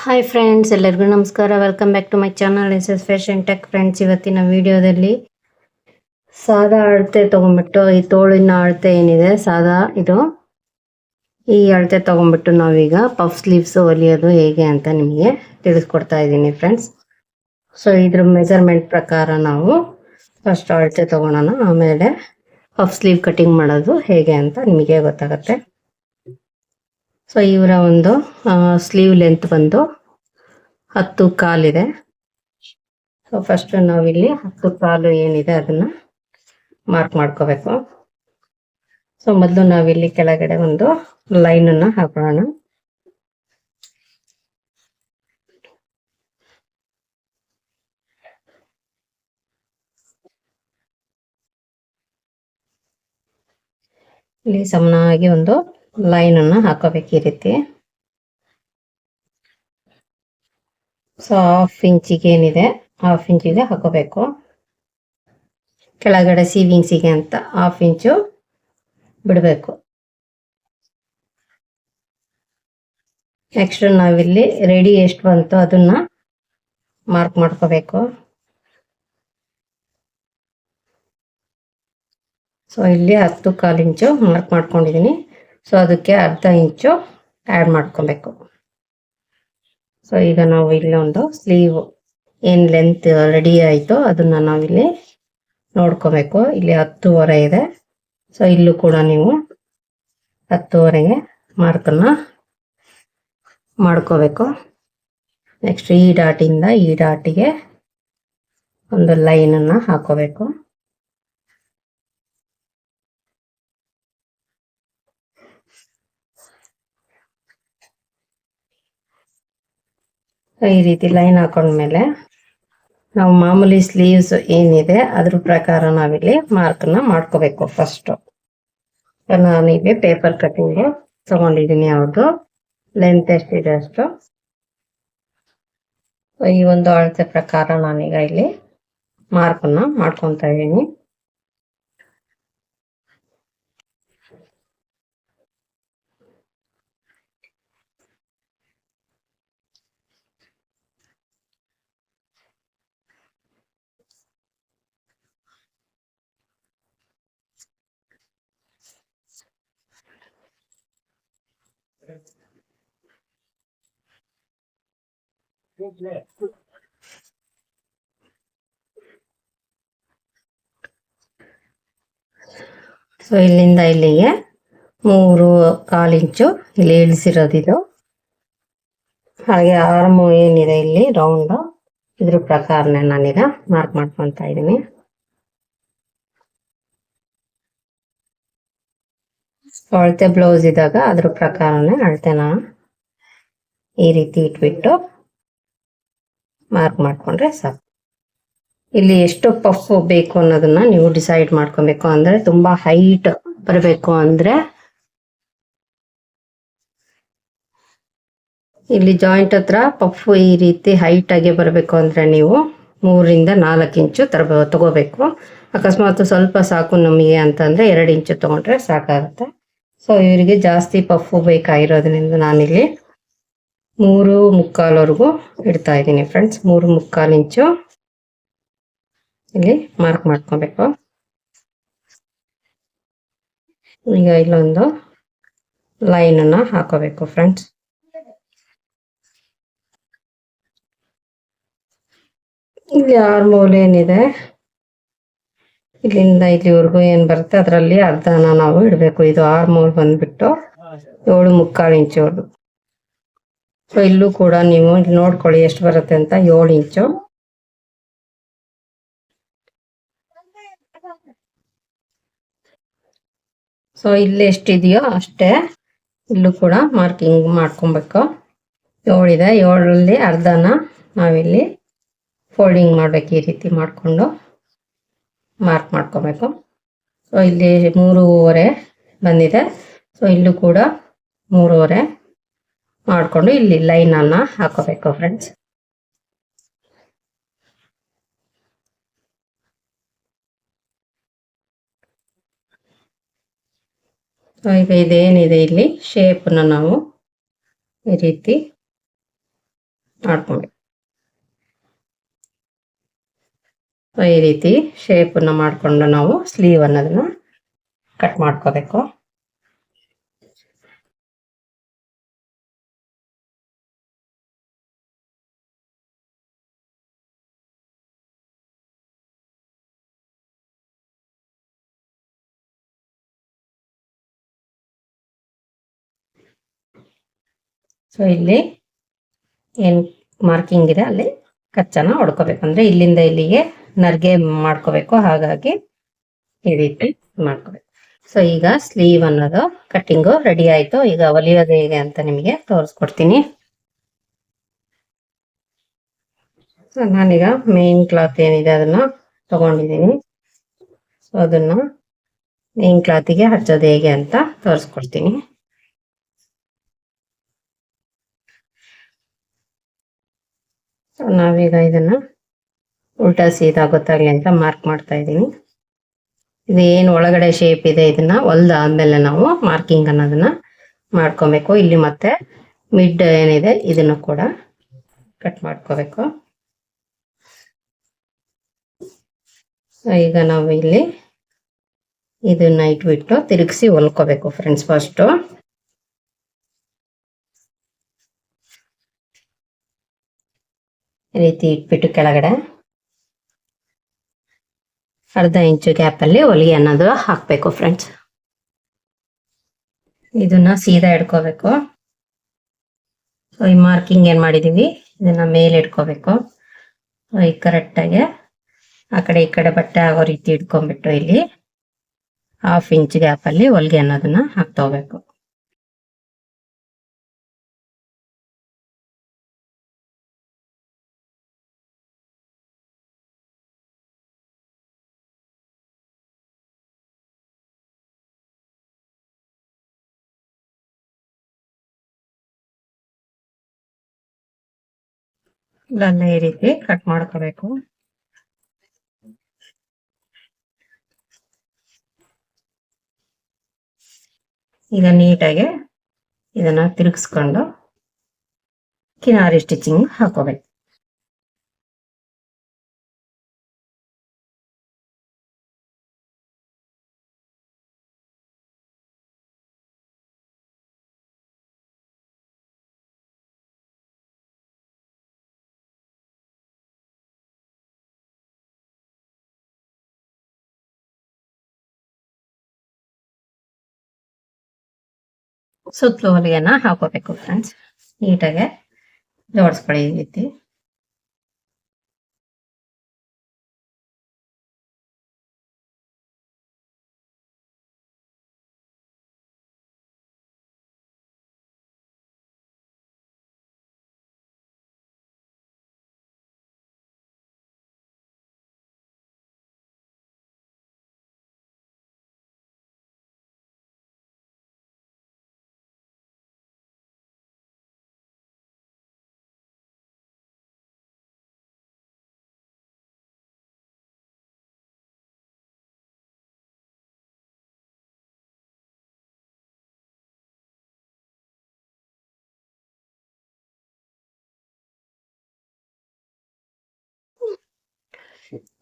Hi friends ಎಲ್ಲರಿಗೂ ನಮಸ್ಕಾರ. Welcome back to my channel S S fashion tech friends ಇವತ್ತಿನ ವಿಡಿಯೋದಲ್ಲಿ ಸಾದಾ ಅಳತೆ ತೊಗೊಂಬಿಟ್ಟು ಈ ತೋಳಿನ ಅಳತೆ ಏನಿದೆ, ಸಾದಾ ಇದು. ಈ ಅಳತೆ ತೊಗೊಂಬಿಟ್ಟು ನಾವೀಗ ಪಫ್ ಸ್ಲೀವ್ಸ್ ಹೊಲಿಯೋದು ಹೇಗೆ ಅಂತ ನಿಮಗೆ ತಿಳಿಸ್ಕೊಡ್ತಾ ಇದ್ದೀನಿ ಫ್ರೆಂಡ್ಸ್ ಸೊ ಇದ್ರ ಮೆಜರ್ಮೆಂಟ್ ಪ್ರಕಾರ ನಾವು ಫಸ್ಟ್ ಅಳತೆ ತೊಗೊಳೋಣ. ಆಮೇಲೆ ಪಫ್ ಸ್ಲೀವ್ ಕಟಿಂಗ್ ಮಾಡೋದು ಹೇಗೆ ಅಂತ ನಿಮಗೆ ಗೊತ್ತಾಗುತ್ತೆ. ಸೊ ಇವರ ಒಂದು ಸ್ಲೀವ್ ಲೆಂತ್ ಬಂದು ಹತ್ತು ಕಾಲಿದೆ. ಸೊ ಫಸ್ಟ್ ನಾವಿಲ್ಲಿ ಹತ್ತು ಕಾಲು ಏನಿದೆ ಅದನ್ನ ಮಾರ್ಕ್ ಮಾಡ್ಕೋಬೇಕು. ಸೊ ಮೊದಲು ನಾವಿಲ್ಲಿ ಕೆಳಗಡೆ ಒಂದು ಲೈನ್ ಅನ್ನ ಹಾಕೋಣ. ಇಲ್ಲಿ ಸಮನಾಗಿ ಒಂದು ಲೈನ್ ಅನ್ನ ಹಾಕೋಬೇಕು ಈ ರೀತಿ. ಸೊ ಹಾಫ್ ಇಂಚಿಗೆ ಏನಿದೆ ಹಾಫ್ ಇಂಚಿಗೆ ಹಾಕೋಬೇಕು. ಕೆಳಗಡೆ ಸೀವಿಂಗ್ಸಿಗೆ ಅಂತ ಹಾಫ್ ಇಂಚು ಬಿಡಬೇಕು. ನೆಕ್ಸ್ಟ್ ನಾವಿಲ್ಲಿ ರೆಡಿ ಎಷ್ಟು ಬಂತು ಅದನ್ನ ಮಾರ್ಕ್ ಮಾಡ್ಕೋಬೇಕು. ಸೊ ಇಲ್ಲಿ ಹತ್ತು ಕಾಲು ಇಂಚು ಮಾರ್ಕ್ ಮಾಡ್ಕೊಂಡಿದ್ದೀನಿ ಸೊ ಅದಕ್ಕೆ ಅರ್ಧ ಇಂಚು ಆ್ಯಡ್ ಮಾಡ್ಕೊಬೇಕು. ಸೊ ಈಗ ನಾವು ಇಲ್ಲಿ ಒಂದು ಸ್ಲೀವ್ ಏನು ಲೆಂತ್ ರೆಡಿ ಆಯಿತು ಅದನ್ನು ನಾವಿಲ್ಲಿ ನೋಡ್ಕೋಬೇಕು. ಇಲ್ಲಿ ಹತ್ತುವರೆ ಇದೆ. ಸೊ ಇಲ್ಲೂ ಕೂಡ ನೀವು ಹತ್ತುವರೆಗೆ ಮಾರ್ಕನ್ನ ಮಾಡ್ಕೋಬೇಕು. ನೆಕ್ಸ್ಟ್ ಈ ಡಾಟಿಂದ ಈ ಡಾಟಿಗೆ ಒಂದು ಲೈನನ್ನು ಹಾಕೋಬೇಕು. ಈ ರೀತಿ ಲೈನ್ ಹಾಕೊಂಡ್ಮೇಲೆ ನಾವು ಮಾಮೂಲಿ ಸ್ಲೀವ್ಸ್ ಏನಿದೆ, ಅದ್ರ ಪ್ರಕಾರ ನಾವಿಲ್ಲಿ ಮಾರ್ಕ್ನ ಮಾಡ್ಕೋಬೇಕು ಫಸ್ಟ್ ಇಲ್ಲಿ ಪೇಪರ್ ಕಟಿಂಗ್ ತಗೊಂಡಿದ್ದೀನಿ ಅವ್ರದ್ದು ಲೆಂತ್ ಎಷ್ಟಿದೆ ಅಷ್ಟು. ಈ ಒಂದು ಅಳತೆ ಪ್ರಕಾರ ನಾನೀಗ ಇಲ್ಲಿ ಮಾರ್ಕನ್ನ ಮಾಡ್ಕೊತಾ ಇದ್ದೀನಿ. ಸೊ ಇಲ್ಲಿಂದ ಇಲ್ಲಿಗೆ ಮೂರು ಕಾಲು ಇಂಚು ಇಲ್ಲಿ ಇಳಿಸಿರೋದಿದು ಹಾಗೆ ಆರ್ಮು ಏನಿದೆ ಇಲ್ಲಿ ರೌಂಡ್ ಇದ್ರ ಪ್ರಕಾರನೇ ನಾನೀಗ ಮಾರ್ಕ್ ಮಾಡ್ಕೊತಾ ಇದ್ದೀನಿ. ಅಳತೆ ಬ್ಲೌಸ್ ಇದ್ದಾಗ ಅದ್ರ ಪ್ರಕಾರನೇ ಅಳತೆನ ಈ ರೀತಿ ಇಟ್ಬಿಟ್ಟು ಮಾರ್ಕ್ ಮಾಡ್ಕೊಂಡ್ರೆ ಸಾಕು. ಇಲ್ಲಿ ಎಷ್ಟು ಪಫ್ ಬೇಕು ಅನ್ನೋದನ್ನ ನೀವು ಡಿಸೈಡ್ ಮಾಡ್ಕೊಬೇಕು ಅಂದ್ರೆ ತುಂಬಾ ಹೈಟ್ ಬರಬೇಕು ಅಂದ್ರೆ ಇಲ್ಲಿ ಜಾಯಿಂಟ್ ಹತ್ರ ಪಫ್ ಈ ರೀತಿ ಹೈಟ್ ಆಗಿ ಬರಬೇಕು ಅಂದ್ರೆ ನೀವು ಮೂರಿಂದ ನಾಲ್ಕು ಇಂಚು ತರಬ, ತಗೋಬೇಕು. ಅಕಸ್ಮಾತ್ ಸ್ವಲ್ಪ ಸಾಕು ನಮಗೆ ಅಂತಂದ್ರೆ ಎರಡು ಇಂಚು ತಗೊಂಡ್ರೆ ಸಾಕಾಗುತ್ತೆ. ಸೊ ಇವರಿಗೆ ಜಾಸ್ತಿ ಪಫ್ ಬೇಕಾಗಿರೋದ್ರಿಂದ ನಾನಿಲ್ಲಿ ಮೂರು ಮುಕ್ಕಾಲ್ವರೆಗೂ ಇಡ್ತಾ ಇದ್ದೀನಿ ಫ್ರೆಂಡ್ಸ್ ಮೂರು ಮುಕ್ಕಾಲು ಇಂಚು. ಇಲ್ಲಿ ಮಾರ್ಕ್ ಮಾಡ್ಕೊಬೇಕು. ಈಗ ಇಲ್ಲೊಂದು ಲೈನ್ ಅನ್ನ ಹಾಕೋಬೇಕು ಫ್ರೆಂಡ್ಸ್ ಇಲ್ಲಿ ಆರ್ಮೋಲ್ ಏನಿದೆ? ಇಲ್ಲಿಂದ ಇಲ್ಲಿವರೆಗೂ ಏನು ಬರುತ್ತೆ? ಅದರಲ್ಲಿ ಅರ್ಧನ ನಾವು ಇಡಬೇಕು. ಇದು ಆರ್ಮೋಲ್ ಬಂದ್ಬಿಟ್ಟು ಏಳು ಮುಕ್ಕಾಲು ಇಂಚು. ಸೊ ಇಲ್ಲೂ ಕೂಡ ನೀವು ನೋಡ್ಕೊಳ್ಳಿ ಎಷ್ಟು ಬರುತ್ತೆ ಅಂತ ಏಳು ಇಂಚು. ಸೊ ಇಲ್ಲಿ ಎಷ್ಟಿದೆಯೋ ಅಷ್ಟೇ ಇಲ್ಲೂ ಕೂಡ ಮಾರ್ಕಿಂಗ್ ಮಾಡ್ಕೊಬೇಕು. ಏಳಿದೆ ಏಳರಲ್ಲಿ ಅರ್ಧನ ನಾವಿಲ್ಲಿ ಫೋಲ್ಡಿಂಗ್ ಮಾಡ್ಬೇಕು, ಈ ರೀತಿ ಮಾಡಿಕೊಂಡು ಮಾರ್ಕ್ ಮಾಡ್ಕೋಬೇಕು. ಸೊ ಇಲ್ಲಿ ಮೂರುವರೆ ಬಂದಿದೆ. ಸೊ ಇಲ್ಲೂ ಕೂಡ ಮೂರುವರೆ. ಮಾಡಿಕೊಂಡು ಇಲ್ಲಿ ಲೈನನ್ನು ಹಾಕೋಬೇಕು ಫ್ರೆಂಡ್ಸ್ ಈಗ ಇದೇನಿದೆ ಇಲ್ಲಿ? ಶೇಪ್ನ ನಾವು ಈ ರೀತಿ ಮಾಡ್ಕೊಬೇಕು ಸೊ ಈ ರೀತಿ ಶೇಪನ್ನು ಮಾಡಿಕೊಂಡು ನಾವು ಸ್ಲೀವ್ ಅನ್ನೋದನ್ನ ಕಟ್ ಮಾಡ್ಕೋಬೇಕು. ಸೊ ಇಲ್ಲಿ ಏನ್ ಮಾರ್ಕಿಂಗ್ ಇದೆ, ಅಲ್ಲಿ ಕಚ್ಚನ ಹೊಡ್ಕೋಬೇಕು. ಅಂದ್ರೆ ಇಲ್ಲಿಂದ ಇಲ್ಲಿಗೆ ನರ್ಗೆ ಮಾಡ್ಕೋಬೇಕು. ಹಾಗಾಗಿ ಈ ರೀತಿ ಮಾಡ್ಕೋಬೇಕು. ಸೊ ಈಗ ಸ್ಲೀವ್ ಅನ್ನೋದು ಕಟ್ಟಿಂಗು ರೆಡಿ ಆಯ್ತು. ಈಗ ಹೊಲಿಯೋದು ಹೇಗೆ ಅಂತ ನಿಮಗೆ ತೋರಿಸ್ಕೊಡ್ತೀನಿ. ನಾನೀಗ ಮೇನ್ ಕ್ಲಾತ್ ಏನಿದೆ ಅದನ್ನ ತಗೊಂಡಿದ್ದೀನಿ. ಸೊ ಅದನ್ನ ಮೇನ್ ಕ್ಲಾತಿಗೆ ಹಚ್ಚೋದು ಹೇಗೆ ಅಂತ ತೋರಿಸ್ಕೊಡ್ತೀನಿ. ಸೊ ನಾವೀಗ ಇದನ್ನ ಉಲ್ಟಾ ಸೀದಾ ಗೊತ್ತಾಗಲಿ ಅಂತ ಮಾರ್ಕ್ ಮಾಡ್ತಾ ಇದ್ದೀನಿ. ಇದು ಏನು ಒಳಗಡೆ ಶೇಪ್ ಇದೆ ಇದನ್ನ ಹೊಲ್ದಾದ್ಮೇಲೆ ನಾವು ಮಾರ್ಕಿಂಗ್ ಅನ್ನೋದನ್ನ ಮಾಡ್ಕೋಬೇಕು. ಇಲ್ಲಿ ಮತ್ತೆ ಮಿಡ್ ಏನಿದೆ ಇದನ್ನು ಕೂಡ ಕಟ್ ಮಾಡ್ಕೋಬೇಕು. ಈಗ ನಾವು ಇಲ್ಲಿ ಇದನ್ನ ಇಟ್ಬಿಟ್ಟು ತಿರುಗಿಸಿ ಹೊಲ್ಕೋಬೇಕು ಫ್ರೆಂಡ್ಸ್ ಫಸ್ಟು ರೀತಿ ಇಟ್ಬಿಟ್ಟು ಕೆಳಗಡೆ. ಅರ್ಧ ಇಂಚು ಗ್ಯಾಪ್ ಅಲ್ಲಿ ಹೊಲಿಗೆ ಅನ್ನೋದು ಹಾಕ್ಬೇಕು ಫ್ರೆಂಡ್ಸ್ ಇದನ್ನ ಸೀದಾ ಇಡ್ಕೋಬೇಕು ಸೊ ಈ ಮಾರ್ಕಿಂಗ್ ಏನ್ ಮಾಡಿದೀವಿ? ಇದನ್ನ ಮೇಲೆ ಇಟ್ಕೋಬೇಕು ಈ ಕರೆಕ್ಟಾಗಿ ಆ ಕಡೆ ಈ ಕಡೆ ಬಟ್ಟೆ ಆಗೋ ರೀತಿ ಇಟ್ಕೊಂಡ್ಬಿಟ್ಟು ಇಲ್ಲಿ ಹಾಫ್ ಇಂಚ್ ಗ್ಯಾಪ್ ಅಲ್ಲಿ ಹೊಲಿಗೆ ಅನ್ನೋದನ್ನ ಹಾಕ್ತಾ ಹೋಗ್ಬೇಕು. ಇಲ್ಲೆಲ್ಲ ಈ ರೀತಿ ಕಟ್ ಮಾಡ್ಕೋಬೇಕು. ಈಗ ನೀಟಾಗಿ ಇದನ್ನ ತಿರುಗಿಸ್ಕೊಂಡು ಕಿನಾರಿ ಸ್ಟಿಚಿಂಗ್ ಹಾಕೋಬೇಕು. ಸುತ್ತಲೂ ಹೊಲಿಗೆನ ಹಾಕೋಬೇಕು ಫ್ರೆಂಡ್ಸ್ ನೀಟಾಗೆ ಜೋಡಿಸ್ಕೊಳ್ಳಿ ಈ ರೀತಿ.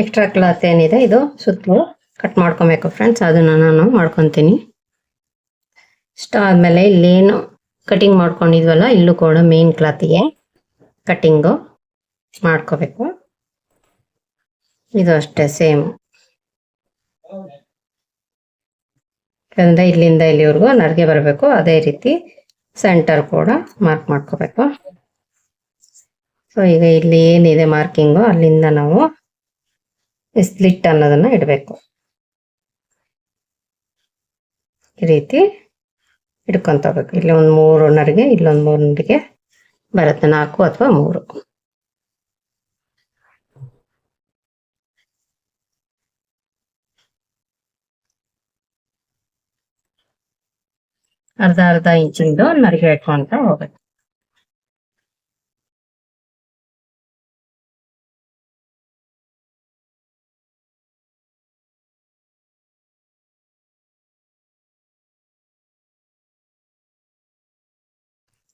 ಎಕ್ಸ್ಟ್ರಾ ಕ್ಲಾತ್ ಏನಿದೆ, ಇದು ಸುತ್ತಲೂ ಕಟ್ ಮಾಡ್ಕೊಬೇಕು ಫ್ರೆಂಡ್ಸ್ ಅದನ್ನ ನಾನು ಮಾಡ್ಕೊತೀನಿ. ಇಷ್ಟ ಆದಮೇಲೆ ಇಲ್ಲೇನು ಕಟಿಂಗ್ ಮಾಡ್ಕೊಂಡಿದ್ವಲ್ಲ, ಇಲ್ಲೂ ಕೂಡ ಮೇನ್ ಕ್ಲಾತಿಗೆ ಕಟಿಂಗು ಮಾಡ್ಕೋಬೇಕು. ಇದು ಅಷ್ಟೇ ಸೇಮ್ ಇಲ್ಲಿಂದ ಇಲ್ಲಿವರೆಗೂ ನರ್ಗೆ ಬರಬೇಕು. ಅದೇ ರೀತಿ ಸೆಂಟರ್ ಕೂಡ ಮಾರ್ಕ್ ಮಾಡ್ಕೋಬೇಕು. ಸೊ ಈಗ ಇಲ್ಲಿ ಏನಿದೆ ಮಾರ್ಕಿಂಗು ಅಲ್ಲಿಂದ ನಾವು ಸ್ಲಿಟ್ ಅನ್ನೋದನ್ನ ಇಡಬೇಕು. ಈ ರೀತಿ ಇಟ್ಕೊಂತ ಹೋಗ್ಬೇಕು. ಇಲ್ಲಿ ಒಂದು ಮೂರು ನಡಿಗೆ ಇಲ್ಲೊಂದು ಮೂರು ನಡಿಗೆ ಬರುತ್ತೆ. ನಾಲ್ಕು ಅಥವಾ ಮೂರು. ಅರ್ಧ ಅರ್ಧ ಇಂಚಿಂದು ನರಿಗೆ ಇಟ್ಕೊಂತ ಹೋಗ್ಬೇಕು.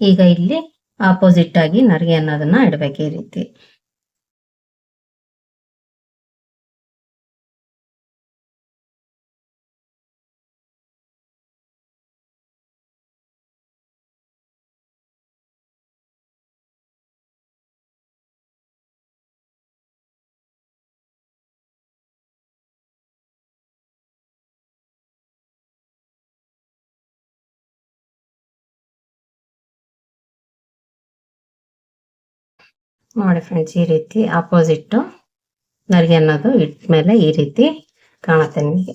ಈಗ ಇಲ್ಲಿ ಆಪೋಸಿಟ್ ಆಗಿ ನರಿಗೆ ಅನ್ನೋದನ್ನ ಇಡ್ಬೇಕು ಈ ರೀತಿ. ನೋಡಿ ಫ್ರೆಂಡ್ಸ್ ಈ ರೀತಿ ಆಪೋಸಿಟ್ ನರಿಗೆ ಅನ್ನೋದು ಇಟ್ಮೇಲೆ ಈ ರೀತಿ ಕಾಣುತ್ತೆ ನಿಮಗೆ.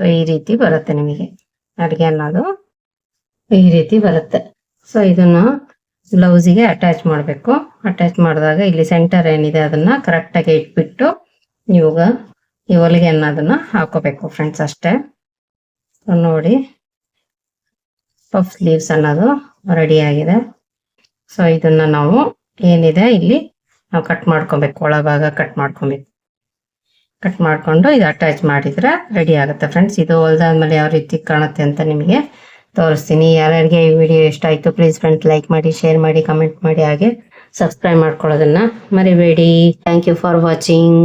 ಸೊ ಈ ರೀತಿ ಬರುತ್ತೆ ನಿಮಗೆ. ಅಡಿಗೆ ಅನ್ನೋದು ಈ ರೀತಿ ಬರುತ್ತೆ. ಸೊ ಇದನ್ನು ಬ್ಲೌಸಿಗೆ ಅಟ್ಯಾಚ್ ಮಾಡಬೇಕು. ಅಟ್ಯಾಚ್ ಮಾಡಿದಾಗ ಇಲ್ಲಿ ಸೆಂಟರ್ ಏನಿದೆ ಅದನ್ನ ಕರೆಕ್ಟಾಗಿ ಇಟ್ಬಿಟ್ಟು ಇವಾಗ ಈ ಹೊಲಿಗೆ ಅನ್ನೋದನ್ನ ಹಾಕೋಬೇಕು ಫ್ರೆಂಡ್ಸ್ ಅಷ್ಟೇ. ನೋಡಿ. ಪಫ್ ಸ್ಲೀವ್ಸ್ ಅನ್ನೋದು ರೆಡಿ ಆಗಿದೆ. ಸೊ ಇದನ್ನ ನಾವು ಏನಿದೆ ಇಲ್ಲಿ ನಾವು ಕಟ್ ಮಾಡ್ಕೊಬೇಕು. ಒಳಭಾಗ ಕಟ್ ಮಾಡ್ಕೊಬೇಕು. ಕಟ್ ಮಾಡ್ಕೊಂಡು ಇದು ಅಟ್ಯಾಚ್ ಮಾಡಿದ್ರೆ ರೆಡಿ ಆಗುತ್ತೆ ಫ್ರೆಂಡ್ಸ್ ಇದು ಹೊಲ್ದಾದ್ಮೇಲೆ ಯಾವ ರೀತಿ ಕಾಣುತ್ತೆ ಅಂತ ನಿಮಗೆ ತೋರಿಸ್ತೀನಿ. ಯಾರ್ಯಾರಿಗೆ ಈ ವಿಡಿಯೋ ಇಷ್ಟ ಆಯಿತು ಪ್ಲೀಸ್ ಫ್ರೆಂಡ್ಸ್ ಲೈಕ್ ಮಾಡಿ ಶೇರ್ ಮಾಡಿ ಕಮೆಂಟ್ ಮಾಡಿ, ಹಾಗೆ ಸಬ್ಸ್ಕ್ರೈಬ್ ಮಾಡ್ಕೊಳ್ಳೋದನ್ನ ಮರಿಬೇಡಿ. Thank you for watching